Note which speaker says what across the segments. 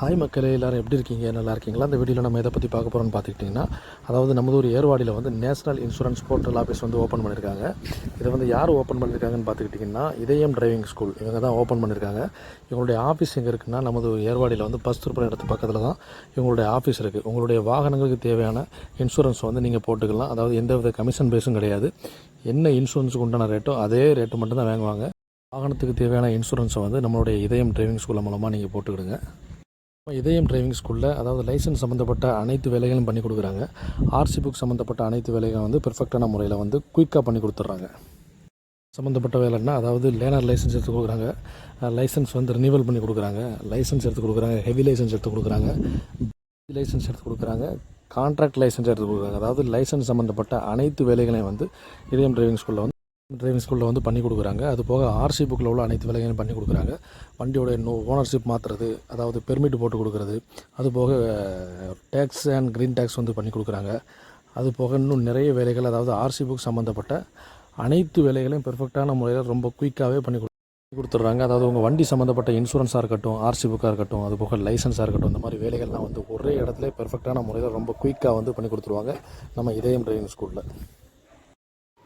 Speaker 1: hi மக்களே எல்லோரும் எப்படி இருக்கீங்க நல்லா இருக்கீங்களா அந்த வீடியோவில் நம்ம எதை பற்றி பார்க்க போகிறோம்னு பார்த்துக்கிட்டிங்கன்னா அதாவது நமது ஒரு ஏர்வாடியில் வந்து நேஷனல் இன்சூரன்ஸ் போர்ட்டல் ஆஃபீஸ் வந்து ஓப்பன் பண்ணியிருக்காங்க இதை வந்து யார் ஓப்பன் பண்ணியிருக்காங்கன்னு பார்த்துக்கிட்டிங்கன்னா இதயம் டிரைவிங் ஸ்கூல் இவங்க தான் ஓப்பன் பண்ணியிருக்காங்க இவங்களுடைய ஆஃபீஸ் எங்கே இருக்குன்னா நமது ஏர்வாடியில் வந்து பஸ் திருப்பதி இடத்து பக்கத்தில் தான் இவங்களுடைய ஆஃபீஸ் இருக்குது உங்களுடைய வாகனங்களுக்கு தேவையான இன்சூரன்ஸ் வந்து நீங்கள் போட்டுக்கலாம் அதாவது எந்தவித கமிஷன் பேஸும் கிடையாது என்ன இன்சூரன்ஸுக்கு உண்டான ரேட்டோ அதே ரேட்டு மட்டும்தான் வாங்குவாங்க வாகனத்துக்கு தேவையான இன்சூரன்ஸை வந்து நம்மளுடைய இதயம் டிரைவிங் ஸ்கூல் மூலமாக நீங்கள் போட்டுக்கிடுங்க இதயம் டிரைவிங் ஸ்கூலில் அதாவது லைசன்ஸ் சம்மந்தப்பட்ட அனைத்து வேலைகளும் பண்ணி கொடுக்குறாங்க ஆர்சி புக் சம்மந்தப்பட்ட அனைத்து வேலைகளும் வந்து பெர்ஃபெக்டான முறையில் வந்து குயிக்காக பண்ணி கொடுத்துட்றாங்க சம்மந்தப்பட்ட வேலைன்னா அதாவது லேனர் லைசன்ஸ் எடுத்து கொடுக்குறாங்க லைசன்ஸ் வந்து ரினியூவல் பண்ணி கொடுக்குறாங்க லைசன்ஸ் எடுத்து கொடுக்குறாங்க ஹெவி லைசன்ஸ் எடுத்து கொடுக்குறாங்க லைசன்ஸ் எடுத்து கொடுக்குறாங்க கான்ட்ராக்ட் லைசன்ஸ் எடுத்து கொடுக்குறாங்க அதாவது லைசன்ஸ் சம்மந்தப்பட்ட அனைத்து வேலைகளையும் வந்து இதயம் டிரைவிங் ஸ்கூலில் வந்து ட்ரைவிங் ஸ்கூலில் வந்து பண்ணி கொடுக்குறாங்க அது போக ஆர்சி புக்கில் உள்ள அனைத்து வேலைகளையும் பண்ணி கொடுக்குறாங்க வண்டியோடைய நோ ஓனர்ஷிப் மாற்றுறது அதாவது பெர்மிட் போட்டு கொடுக்குறது அது போக டேக்ஸ் அண்ட் க்ரீன் டேக்ஸ் வந்து பண்ணி கொடுக்குறாங்க அது போக இன்னும் நிறைய வேலைகள் அதாவது ஆர்சி புக் சம்மந்தப்பட்ட அனைத்து வேலைகளையும் பெர்ஃபெக்டான முறையில் ரொம்ப குயிக்காகவே பண்ணி கொடுத்துட்றாங்க அதாவது உங்கள் வண்டி சம்மந்தப்பட்ட இன்சூரன்ஸாக இருக்கட்டும் ஆர்சி புக்காக இருக்கட்டும் அது போக லைசன்ஸாக இருக்கட்டும் இந்த மாதிரி வேலைகள்லாம் வந்து ஒரே இடத்துல பெர்ஃபெக்டான முறையில் ரொம்ப குயிக்காக வந்து பண்ணி கொடுத்துருவாங்க நம்ம இதயம் ட்ரைவிங் ஸ்கூலில்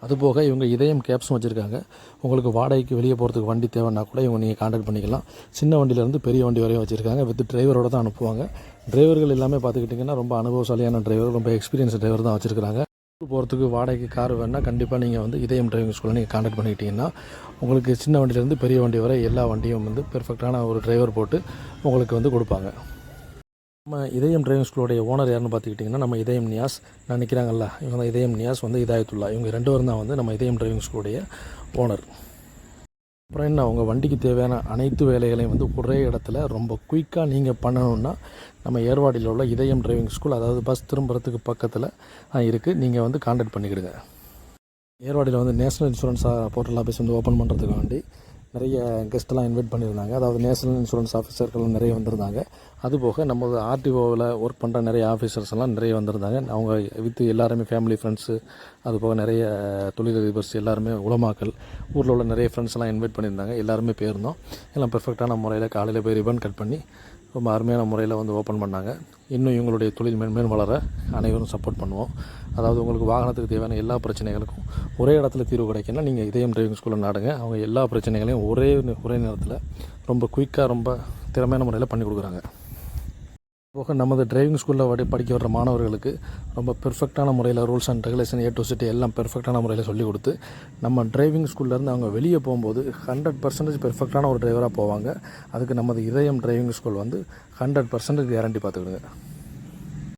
Speaker 1: அதுபோக இவங்க இதயம் கேப்ஸும் வச்சுருக்காங்க உங்களுக்கு வாடகைக்கு வெளியே போகிறதுக்கு வண்டி தேவைன்னா கூட இவங்க நீங்கள் காண்டாக்ட் பண்ணிக்கலாம் சின்ன வண்டியிலேருந்து பெரிய வண்டி வரையும் வச்சுருக்காங்க வித் டிரைவரோட தான் அனுப்புவாங்க டிரைவர்கள் எல்லாமே பார்த்துக்கிட்டிங்கன்னா ரொம்ப அனுபவசாலியான டிரைவர் ரொம்ப எக்ஸ்பீரியன்ஸ் டிரைவர் தான் வச்சுருக்காங்க போகிறதுக்கு வாடகைக்கு கார் வேணால் கண்டிப்பாக நீங்கள் வந்து இதயம் டிரைவிங் ஸ்கூலில் நீங்கள் காண்டக்ட் பண்ணிக்கிட்டிங்கன்னா உங்களுக்கு சின்ன வண்டியிலேருந்து பெரிய வண்டி வரை எல்லா வண்டியும் வந்து பெர்ஃபெக்டான ஒரு டிரைவர் போட்டு உங்களுக்கு வந்து கொடுப்பாங்க நம்ம இதயம் டிரைவிங் ஸ்கூலுடைய ஓனர் யாருன்னு பார்த்துக்கிட்டிங்கன்னா நம்ம இதயம் நியாஸ் நான் நினைக்கிறாங்கல்ல இவங்க தான் இதயம் நியாஸ் வந்து இதாயத்துல்லா இவங்க ரெண்டு பேரும் தான் வந்து நம்ம இதயம் ட்ரைவிங் ஸ்கூலுடைய ஓனர் அப்புறம் என்ன உங்கள் வண்டிக்கு தேவையான அனைத்து வேலைகளையும் வந்து ஒரே இடத்துல ரொம்ப குயிக்காக நீங்கள் பண்ணணுன்னா நம்ம ஏர்வாடியில் உள்ள இதயம் டிரைவிங் ஸ்கூல் அதாவது பஸ் திரும்புறதுக்கு பக்கத்தில் இருக்குது நீங்கள் வந்து காண்டாக்ட் பண்ணிக்கிடுங்க ஏர்வாடியில் வந்து நேஷ்னல் இன்சூரன்ஸ் போர்ட்டல் ஆஃபீஸ் வந்து ஓப்பன் பண்ணுறதுக்கு வேண்டி நிறைய கெஸ்ட்டெல்லாம் இன்வைட் பண்ணியிருந்தாங்க அதாவது நேஷனல் இன்சூரன்ஸ் ஆஃபீஸர்கள் நிறைய வந்திருந்தாங்க அதுபோக நம்ம ஆர்டிஓவில் ஒர்க் பண்ணுற நிறைய ஆஃபீஸர்ஸ் எல்லாம் நிறைய வந்திருந்தாங்க அவங்க வித்து எல்லாருமே ஃபேமிலி ஃப்ரெண்ட்ஸு அதுபோக நிறைய தொழிலதிபர்ஸ் எல்லாருமே உளமாக்கல் ஊரில் உள்ள நிறைய ஃப்ரெண்ட்ஸ் எல்லாம் இன்வைட் பண்ணியிருந்தாங்க எல்லாருமே போயிருந்தோம் எல்லாம் பெர்ஃபெக்டான முறையில் காலையில் போய் ரிபன் கட் பண்ணி ரொம்ப அருமையான முறையில் வந்து ஓப்பன் பண்ணாங்க இன்னும் இவங்களுடைய தொழில் மேன்மேலும் வளர அனைவரும் சப்போர்ட் பண்ணுவோம் அதாவது உங்களுக்கு வாகனத்துக்கு தேவையான எல்லா பிரச்சனைகளுக்கும் ஒரே இடத்துல தீர்வு கிடைக்குன்னா நீங்கள் இதயம் டிரைவிங் ஸ்கூலில் நாடுங்க அவங்க எல்லா பிரச்சனைகளையும் ஒரே ஒரே நேரத்தில் ரொம்ப குயிக்காக ரொம்ப திறமையான முறையில் பண்ணி கொடுக்குறாங்க போக நமது டிரைவிங் ஸ்கூலில் வடி படிக்க வர்ற மாணவர்களுக்கு ரொம்ப பெர்ஃபெக்டான முறையில் ரூல்ஸ் அண்ட் ரெகுலேஷன் ஏ டு சிட்டி எல்லாம் பெர்ஃபெக்டான முறையில் சொல்லி கொடுத்து நம்ம டிரைவிங் ஸ்கூல்லேருந்து அவங்க வெளியே போகும்போது ஹண்ட்ரட் பர்சன்டேஜ் பெர்ஃபெக்டான ஒரு டிரைவராக போவாங்க அதுக்கு நமது இதயம் டிரைவிங் ஸ்கூல் வந்து ஹண்ட்ரட் பர்சன்டேஜ் கேரண்டி பார்த்துக்கிடுங்க